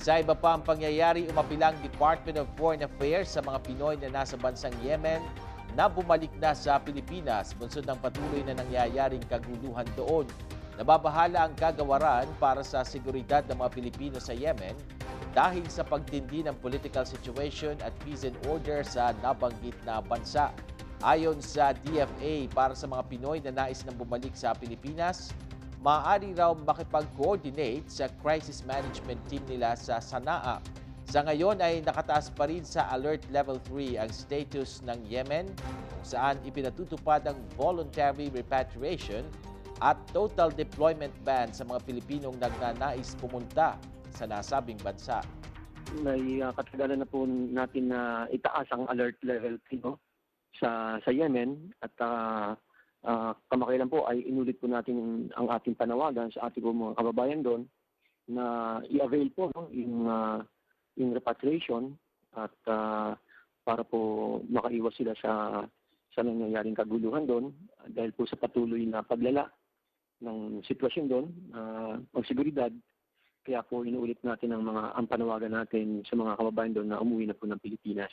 Sa iba pa ang pangyayari, umapilang Department of Foreign Affairs sa mga Pinoy na nasa bansang Yemen na bumalik na sa Pilipinas bunsod ng patuloy na nangyayaring kaguluhan doon. Nababahala ang kagawaran para sa seguridad ng mga Pilipino sa Yemen dahil sa pagtindi ng political situation at peace and order sa nabanggit na bansa. Ayon sa DFA, para sa mga Pinoy na nais nang bumalik sa Pilipinas, maaari raw makipag-coordinate sa crisis management team nila sa Sanaa. Sa ngayon ay nakataas pa rin sa Alert Level 3 ang status ng Yemen kung saan ipinatutupad ang voluntary repatriation at total deployment ban sa mga Pilipinong nagnanais pumunta sa nasabing bansa. may uh, katagalan na po natin na itaas ang alert level 3 no, sa sa Yemen at uh, uh, kamakailan po ay inulit po natin ang ating panawagan sa ating mga kababayan doon na i-avail po no, yung uh, yung repatriation at uh, para po makaiwas sila sa sa nangyayaring kaguluhan doon dahil po sa patuloy na paglala ng sitwasyon doon, uh, ang seguridad kaya po inuulit natin ang mga ang panawagan natin sa mga kababayan doon na umuwi na po ng Pilipinas.